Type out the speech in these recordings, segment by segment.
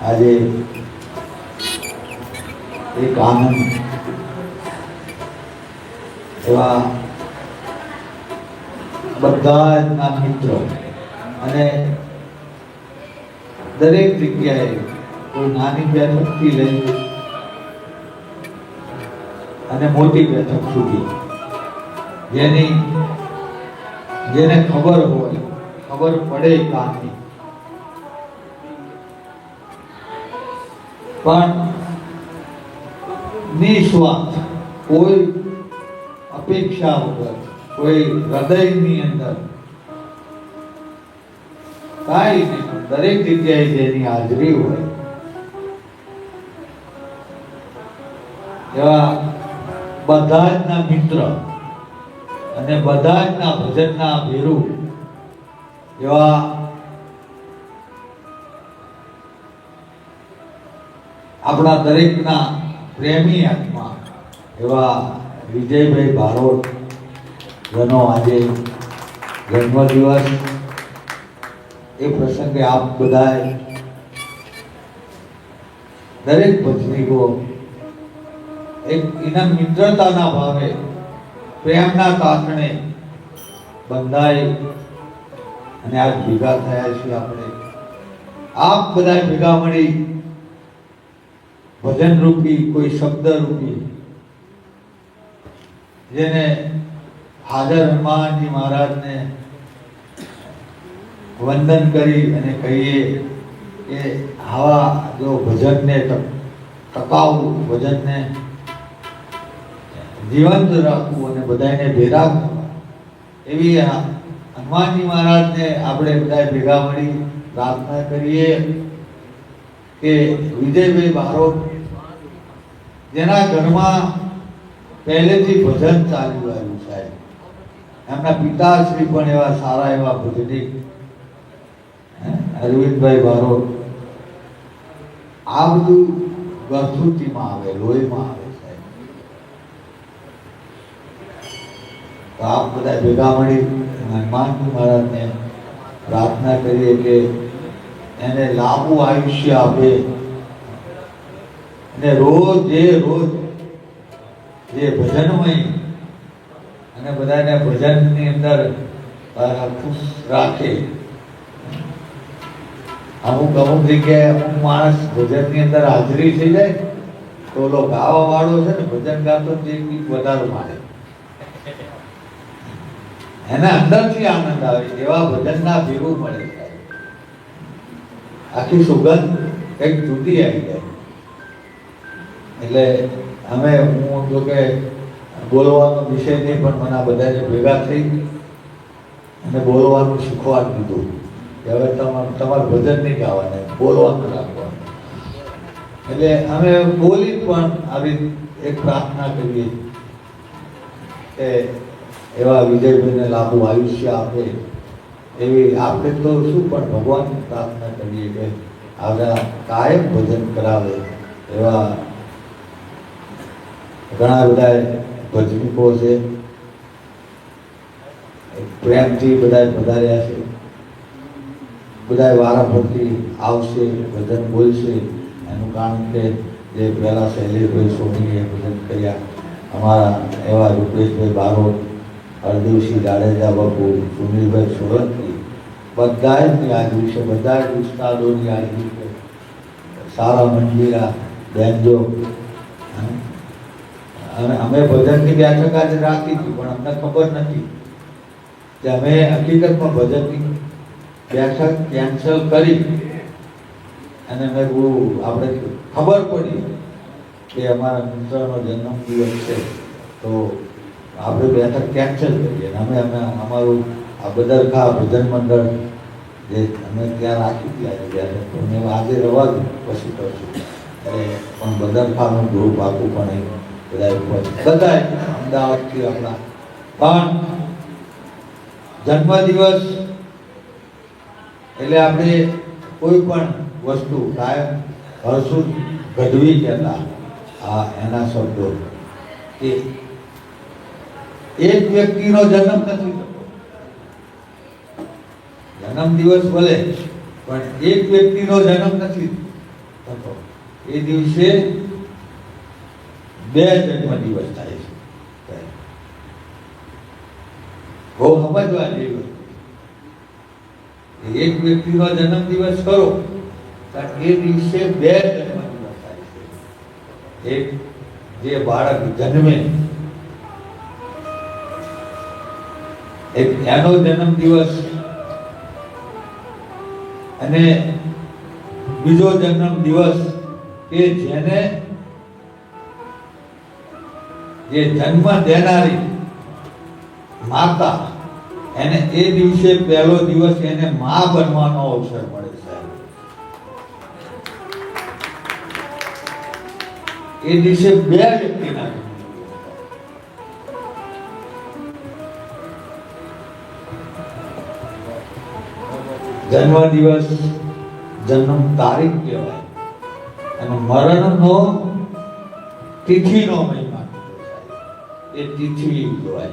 આજે એક આનંદ એવા બધા જ મિત્રો અને દરેક જગ્યાએ કોઈ નાની બેઠકથી લઈ અને મોટી બેઠક સુધી જેની જેને ખબર હોય, ખબર પડે કામની. પણ નિસ્વાર્થ કોઈ અપેક્ષા વગર કોઈ હૃદયની અંદર. કાંઈ નહીં દરેક જગ્યાએ જેની હાજરી હોય. એવા બધા જ ના મિત્ર અને બધા જ ના ભજનના ભેરુ એવા આપણા દરેકના પ્રેમી આત્મા, એવા વિજયભાઈ ભારોટ જેનો આજે જન્મદિવસ એ પ્રસંગે આપ બધાએ દરેક ભજનીકો એક એના મિત્રતાના ભાવે, પ્રેમના કારણે બંધાય અને આજ ભેગા થયા છીએ આપણે. આપ બધા ભેગા મળી ભજન રૂપી કોઈ શબ્દ રૂપી જેને હાજર હનુમાનજી મહારાજને વંદન કરી અને કહીએ કે આવા જો ભજનને ટકાવવું ભજનને જીવંત રાખવું અને બધાને ભેગા એવી હનુમાનજી મહારાજને આપણે બધા ભેગા મળી પ્રાર્થના કરીએ કે વિજયભાઈ બારોટ જેના ઘરમાં પહેલેથી ભજન ચાલુ આવ્યું સાહેબ એમના પિતાશ્રી પણ એવા સારા એવા ભજનિક અરવિંદભાઈ બારોટ આ બધું પ્રસ્તુતિમાં આવે, લોહીમાં આવે સાહેબ આપ બધા ભેગા મળી હનુમાનજી મહારાજને પ્રાર્થના કરીએ કે એને લાંબુ આયુષ્ય આપે. અને રોજ જે રોજ જે ભજન હોય, અને બધાને ભજનની અંદર ખુશ રાખે. અમુક અમુક જગ્યાએ અમુક માણસ ભજનની અંદર હાજરી થઈ જાય, તો ઓલો ગાવા વાળો છે ને, ભજન ગાતો જે વધારે માને એના અંદરથી આનંદ આવે, એવા ભજનના ભેગું મળે. આખી સુગંધ કંઈક જુદી આવી જાય. એટલે અમે હું જો કે બોલવાનો વિષય નહીં, પણ મને આ બધાને ભેગા થઈ અને બોલવાનું શીખવાડી દીધું. કે હવે તમારે તમારે ભજન નહીં ગાવાના, બોલવાનું રાખવાનું. એટલે અમે બોલી પણ આવી એક પ્રાર્થના કરીએ કે એવા વિજયભાઈને લાંબુ આયુષ્ય આપે. એવી આપણે તો શું પણ ભગવાનની પ્રાર્થના કરીએ કે આવડા કાયમ ભજન કરાવે એવા ઘણા બધા ભજનીકો છે. પ્રેમથી બધા પધાર્યા છે. બધા વારાફરતી આવશે, ભજન બોલશે. એનું કારણ કે જે પહેલા શૈલેષભાઈ સોનીએ ભજન કર્યા. અમારા એવા રૂપેશભાઈ બારોટ, હરદેવસિંહ જાડેજા બાપુ, સુનિલભાઈ સોલંકી બધા જ આ દિવસે બધા જ ઉસ્તાદોની આ દિવસે સારા મંદિરા બેનજો? અને અમે ભજનની બેઠક આજે રાખી હતી, પણ અમને ખબર નથી કે અમે હકીકતમાં ભજનની બેઠક કેન્સલ કરી અને મેં બહુ આપણે ખબર પડી કે અમારા મિત્રનો જન્મ દિવસ છે. તો આપણે બેઠક કેન્સલ કરીએ અને અમે અમે, અમારું આ બદરખા ભજન મંડળ જે અમે ત્યાં રાખી હતી આજે બેઠક તો મેં આજે રવા દઉં પછી કરશું. એટલે પણ બદરખાનું ગ્રુપ આખું પણ બધા બધા અમદાવાદથી આપણા પણ જન્મદિવસ એટલે આપણે કોઈ પણ વસ્તુ કાયમ હર્ષુદ ગઢવી કહેતા આ એના શબ્દો. કે એક વ્યક્તિનો જન્મ નથી જન્મ દિવસ ભલે, પણ એક વ્યક્તિનો જન્મ નથી થતો એ દિવસે બે જન્મ દિવસ થાય છે. બહુ સમજવા જેવી. વસ્તુ એક વ્યક્તિનો જન્મ દિવસ કરો એ દિવસે બે જન્મ દિવસ થાય છે. એક જે બાળક જન્મે, એક એનો જન્મ દિવસ અને બીજો જન્મ દિવસ કે જેને જે જન્મ દેનારી માતા, એને એ દિવસે પહેલો દિવસ એને મા બનવાનો અવસર મળે સાહેબ એ દિવસે બે વ્યક્તિના જન્મ દિવસ. જન્મ તારીખ કહેવાય. અને મરણનો તિથિનો મહિમા એ તિથિ કહેવાય.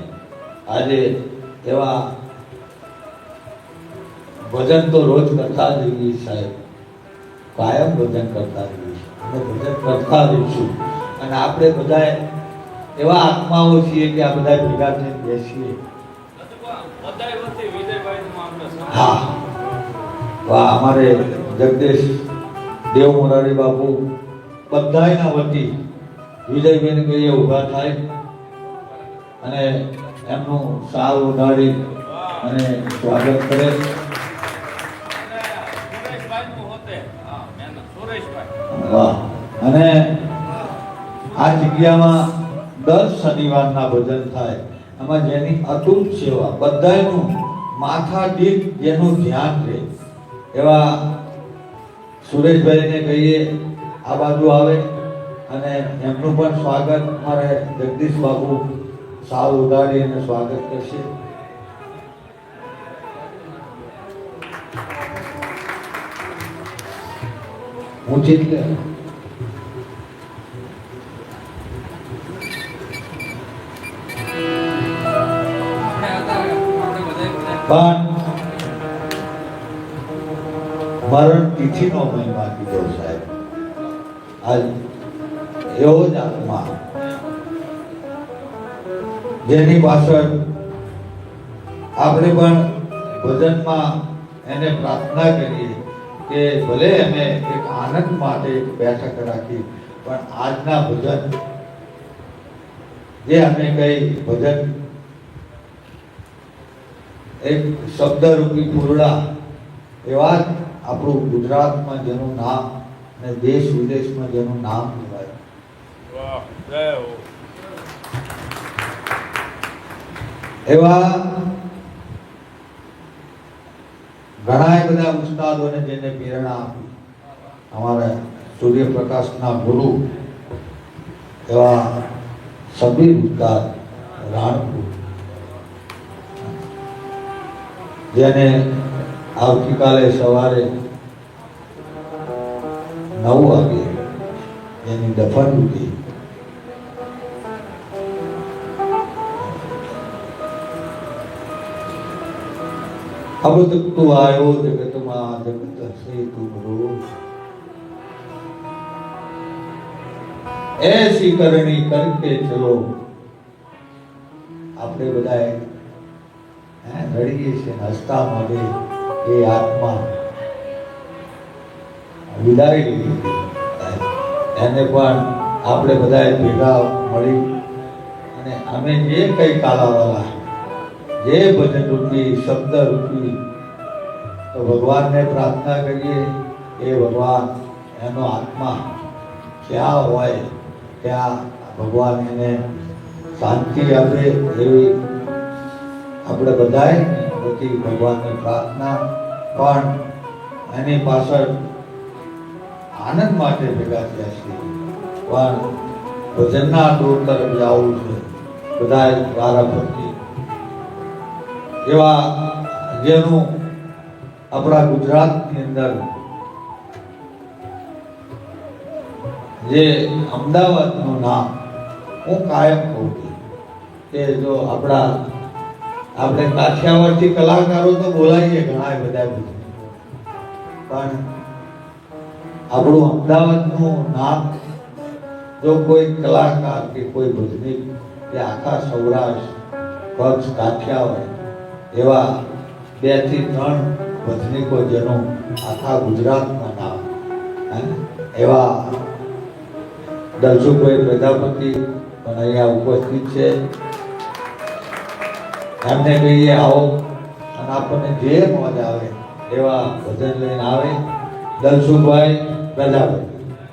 આજે એવા ભજન તો રોજ કરતા જ સાહેબ. કાયમ ભજન કરતા રહીએ અને ભજન કરતા રહીશું અને આપણે બધા એવા આત્માઓ છીએ કે આ બધા ભેગા થઈને બેસીએ. હા. વાહ, અમારે જગદીશ દેવ મોરારી બાપુ બધાના વતી વિજયબેન કહીએ ઊભા થાય. અને એમનું સાલ ઉડાડી અને સ્વાગત કરે વાહ. અને આ જગ્યામાં દર શનિવારના ભજન થાય. એમાં જેની અતૂટ સેવા બધાયનું માથા દીઠ જેનું ધ્યાન રહે. એવા સુરેશભાઈને કહીએ આ બાજુ આવે. અને એમનું પણ સ્વાગત. મારે જગદીશ બાબુ સાવ ઉગાડી અને સ્વાગત કરશે. હું ચિંતે પણ મરણ તિથિનો મહિમા કીધો સાહેબ. આજ એવો જ આત્મા જેની પાછળ આપણે પણ ભજનમાં એને પ્રાર્થના કરીએ કે ભલે અમે એક આનંદ માટે એક બેઠક રાખી, પણ આજના ભજન જે અમે કઈ ભજન એક શબ્દરૂપી પૂરડા એવા જ આપણું ગુજરાતમાં જેનું નામ અને દેશ વિદેશમાં જેનું નામ કહેવાય એવા ઘણા બધા ઉસ્તાદોને જેને પ્રેરણા આપી. અમારા સૂર્યપ્રકાશના ગુરુ એવા સબીર ઉસ્તાદ રાણપુર. જેને આવતીકાલે સવારે નવ વાગે એની દફન હતી અબધકતુ આયો જગતમાં જગત હસે તુમરો એસી કરણી કરકે ચલો. આપણે બધા રડીએ છીએ હસતા મળે એ આત્મા. વિદાય એને પણ આપણે બધાએ ભેગા મળી અને અમે જે કઈ કાલાવાલા જે ભજન રૂપી, શબ્દ રૂપી, તો ભગવાનને પ્રાર્થના કરીએ એ ભગવાન, એનો આત્મા ક્યાં હોય? ત્યાં ભગવાન એને શાંતિ આપે એવી આપણે બધાએ બધી ભગવાનને પ્રાર્થના. પણ એની પાછળ આનંદ માટે ભેગા થયા છીએ. પણ ભજનના દૂર તરફ જવું છે. બધા દ્વારા ફરતી એવા જેનું આપણા ગુજરાતની અંદર જે અમદાવાદનું નામ હું કાયમ કહું છું કે જો આપણા આપણે કાઠિયાવાડથી કલાકારો તો બોલાવીએ ઘણા બધા પણ આપણું અમદાવાદનું નામ જો કોઈ કલાકાર કે કોઈ ભજનીક કે આખા સૌરાષ્ટ્ર, કચ્છ, કાઠિયાવાડ એવા બેથી ત્રણ વતનિકો જેનો આખા ગુજરાતમાં નામ? એવા દલસુખભાઈ પ્રજાપતિ પણ અહીંયા ઉપસ્થિત છે. એમને કહીએ, આવો. અને આપણને જે મજા આવે, એવા ભજન લઈને આવે દલસુખભાઈ પ્રજાપતિ.